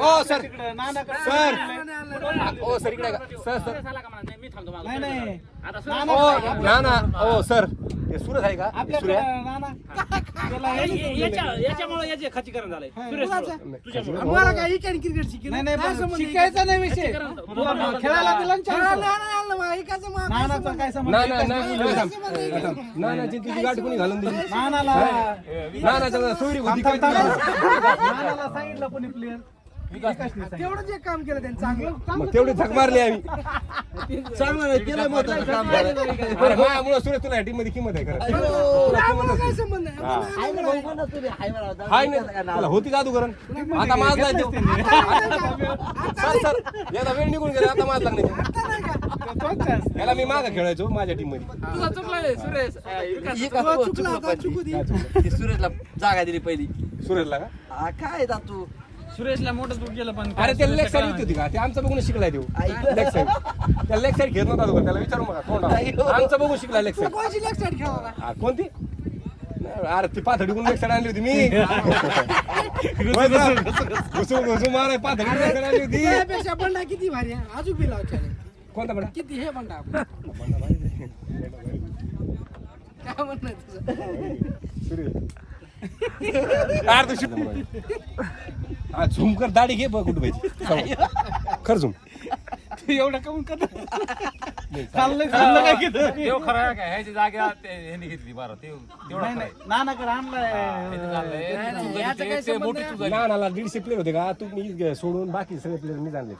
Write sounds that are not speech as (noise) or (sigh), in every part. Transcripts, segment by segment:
ओ sir. Sir. ओ sir इकडे का सर सर मी थांबतो मला नाही. नाही. आता ओ ना ना ओ सर. हे सुरज आहे का? हे सूर्य हे. नाही सुरू- याच्या याच्यामुळे याचे खच्चीकरण झालंय. सुरेश कुणाचं? मला काय इकडे क्रिकेट शिकेल नाही नाही काय पण संबंध शिकायचा नाही विषय. खेळायला दिला ना chance. काय नानाचा संबंध? काय संबंध ना आहे? ना एकाच ना नाही. थांब. ना ना तुझी गाठ कोणी घालून दिली. नानाला ना ना सोयरी होती थांब, थांब, का? थांब. नानाला सांगितलं कोणी प्लेअर नाही. तेवढं जे काम केलं त्यांनी चांगलं मग तेवढी झक मारली आम्ही. (laughs) अरे माझ्यामुळं सुरेश तुला टीममध्ये किंमत आहे खरं. आम्हाला काय संबंध नाही हा. आम्हाला हाय नाही होती जादू करण आता माझ नाही (laughs) सर सर याला वेळ निघून गेला आता माझ लागणार नाही. याला मी माग खेळायचो माझ्या टीममध्ये. सुरेश. अं, विकास. हो, चुकला चुकू दे. सुरेशला जागा दिली पहिली. सुरेशला का? हा, काय दा तू? सुरेशला मोठं चूक केलं पण अरे ते लेग साईड होती का? ते आमचं बघून शिकलाय देऊ लेग साईड त्या लेग साईड घेत नव्हता तो त्याला विचारू बघा कोण आमचं बघून शिकलाय लेग साईड कोणाची लेग साईड खेळावा हा, कोणती? नाही, अरे ती पाथडीकडून लेग साईड आणली होती मी. (laughs) घुसून घुसून माराय पाथडीकडून लेग साईड आणली होती. त्यापेक्षा बंडा किती भारी आहे? अजून बी लावच्या कोणता बडा? किती हे बंडा काय म्हणणं आहे तुझं? यार (laughs) हा झूम कर दाढी घे बघ कुठं पाहिजे. खर झूम. तू एवढं कमी कर चाललंय चाललं काय किती तेव खरं आहे काय? ह्याची जागा ते- ह्यांनी घेतली बरं ते तेवढं नाही खरं नाही आहे. नानाकडे आणलाय. ह्यांनी चाललंय. याचं काय ते संबंध मोठी लहानाला दीडशे प्लेअर होते का? तुम्ही सोडून बाकी सगळे प्लेअर मी जाणले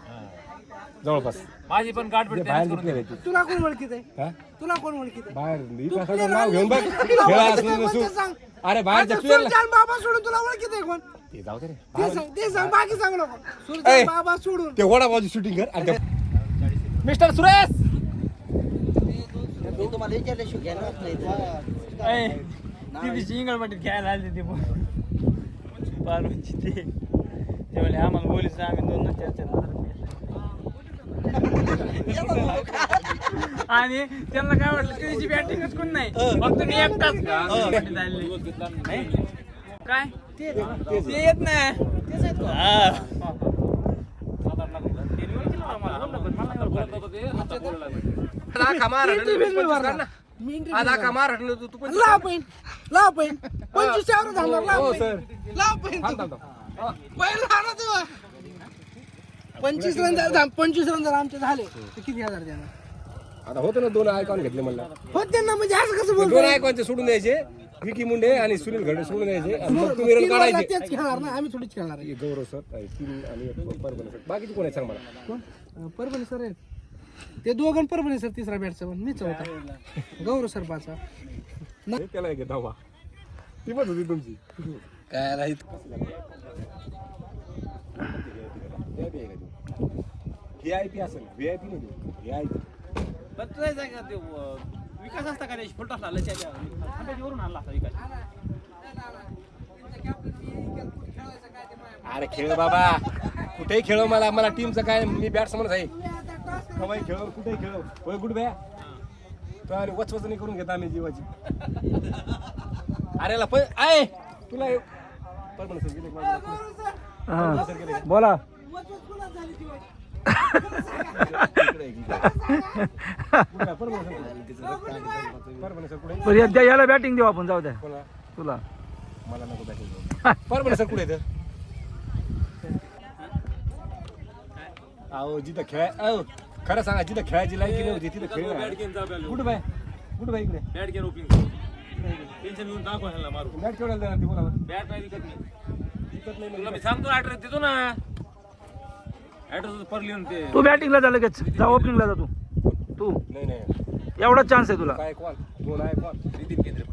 जवळपास. माझी पण गाठ जे भेटते बाहेर तुला कोण ओळखीत आहे? हा? तुला कोण ओळखीत आहे? बाहेर तू इतिहासाचं नाव घेऊन बघ. खेळा नसू. आहे, सांग. अरे आता सुरजान बाबा सोडून तुला ओळखीत आहे कोण? ते जाऊ दे रे. ते सांग ते सांग बाकी सांग नको ए. सुरजान बाबा सोडून. ते वडा बाजू शूटिंग कर आणि ते- मिस्टर सुरेश! मी तुम्हाला विचारल्याशिवाय घेणारच नाही ते. खेळायला आली ते. पालवणची ते. ते म्हणले आम्हाला बोलीच आम्ही दोन दोन चार चार हजार. रुपये. आणि त्यांना काय वाटलं त्याची बॅटिंगच कोण नाही? फक्त मी एकटाच? काय? ते येत नाही. हा. लाव पैन लाव पैन पंचवीस झालं लाव हो पैन सर लाव पैन थांब थांब थांब. पहिला पंचवीस रन जर झाले- पंचवीस रन जर आमचे झाले तर किती हजार देणार? आता होतं ना दोन आयकॉन घेतले म्हणलं. होते ना म्हणजे असं कसं दोन बोलतो? आयकॉनचे सोडून द्यायचे विकी मुंडे आणि सुनील घडे सोडून द्यायचे आणि मग तुम्ही रन तीन काढायचे. तेच खेळणार ना आम्ही थोडीच खेळणार आहे. हे गौरव सर आहे, तीन आणि एक परभणी सर. बाकीचे कोण आहे सांग मला? कोण? अं, परभणी सर आहेत. ते दोघं परभणी सर तिसरा बॅटचा पण मीच होता. गौरव सर पाचा हे त्याला एक धावा ती पण होती तुमची. काय राहील व्ही आय पी असेल व्ही आय पी नाही व्ही आय पी पण तुला ते अं, विकास असता का त्याची फुलटा असला लच्या वरून आणला असता विकास. अरे खेळ बाबा. कुठेही खेळ मला मला टीमचं काय मी बॅट्समनच आहे. कवाई खेळ कुठेही खेळ. होय गुड बॅ तो अरे वचवच नाही करून घेता आम्ही जीवाची. अरे ला पण आहे तुला हे- परभणी सर गेले? बोला. बरं या- याला बॅटिंग देऊ आपण जाऊ द्या? तुला. मला नको बॅटिंग परभणी सर कुठे अहो जिथं खेळ अहो खरं सांगा जिथं खेळायची लायकी नव्हती तिथं खेळ बॅट घेऊन जा कुठं बाय कुठं बाय इकडे? बॅट घे ओपनिंग टेन्शन घेऊन दाखव ह्याला मारू. बॅट केवढ्याला देणार ती बोला बरं. बॅट नाही विकत नाही विकत नाही तुला म्हणजे मी सांगतो ऍड्रेस देतो ना. ते. तू बॅटिंगला जा लगेच. जा ओपनिंगला जा तू. तू. नाही नाही. एवढाच चान्स आहे तुला. काय कॉल दोन आहे कॉल नितीन केंद्रे.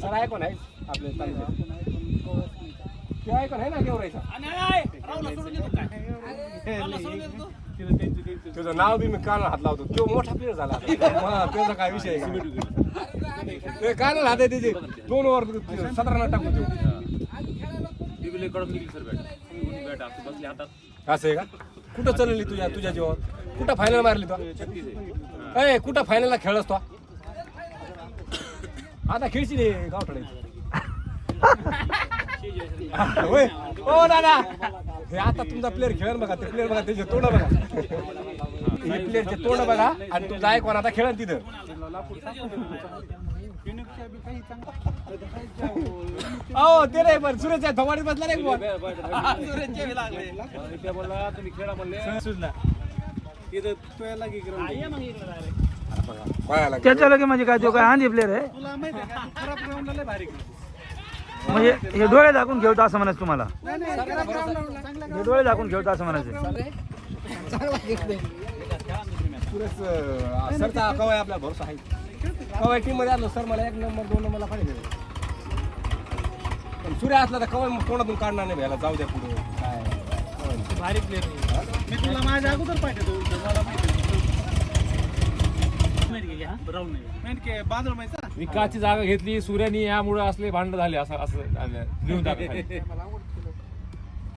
सर आहे. कोण आहे आपले आहे. कोण आहे ना गेवरायचा तुझं नाव बी मी कानाला हात लावतो. तो मोठा प्लेअर झाला त्याचा काय विषय आहे कानाला हात आहे त्याचे. दोन ओव्हर सतरा रनकडून निघली सर बॅट बॅट असते बसली हातात. असं आहे का? कुठं चालली तुझ्या तुझ्या जीवावर? कुठं फायनल मारली तो? ए कुठं फायनलला खेळ तो? आता खेळची नाही गावठडे होय. ओ दादा. हे आता तुमचा प्लेअर खेळ बघा ते प्लेअर बघा त्याचे तोंड बघा. हे प्लेअरचे तोंड बघा आणि तुमचा ऐकून आता खेळ तिथं. हो ते नाही पण सुरेश आहे थवाडीत बसला नाही बुवा. ते बोलला तुम्ही खेळा म्हणले सुजला इथं तो की त्याच्या लगे म्हणजे काय तो काय हांदी प्लेअर आहे तुला माहिती आहे का तू खराब ग्राउंडला लय भारी खेळतो. म्हणजे हे डोळे झाकून खेळतो असं म्हणायचं तुम्हाला नाही नाही खराब ground लावला. चांगला हे डोळे झाकून खेळतो असं म्हणायचं. सुरेश आपला भरोसा आहे कवाय टीममध्ये आलो सर मला एक नंबर दोन नंबरला पाहिजे पण सूर्य असला तर कवाय तोंडातून काढणार नाही भ्याला? जाऊ द्या पुढे. काय. भारी प्लेअर मी तुला माझ्या अगोदर पाहिजे तो मला माहिती? विकासची जागा घेतली सूर्यानी यामुळे असले भांडण झाले असं असं लिहून टाका (laughs) खाली.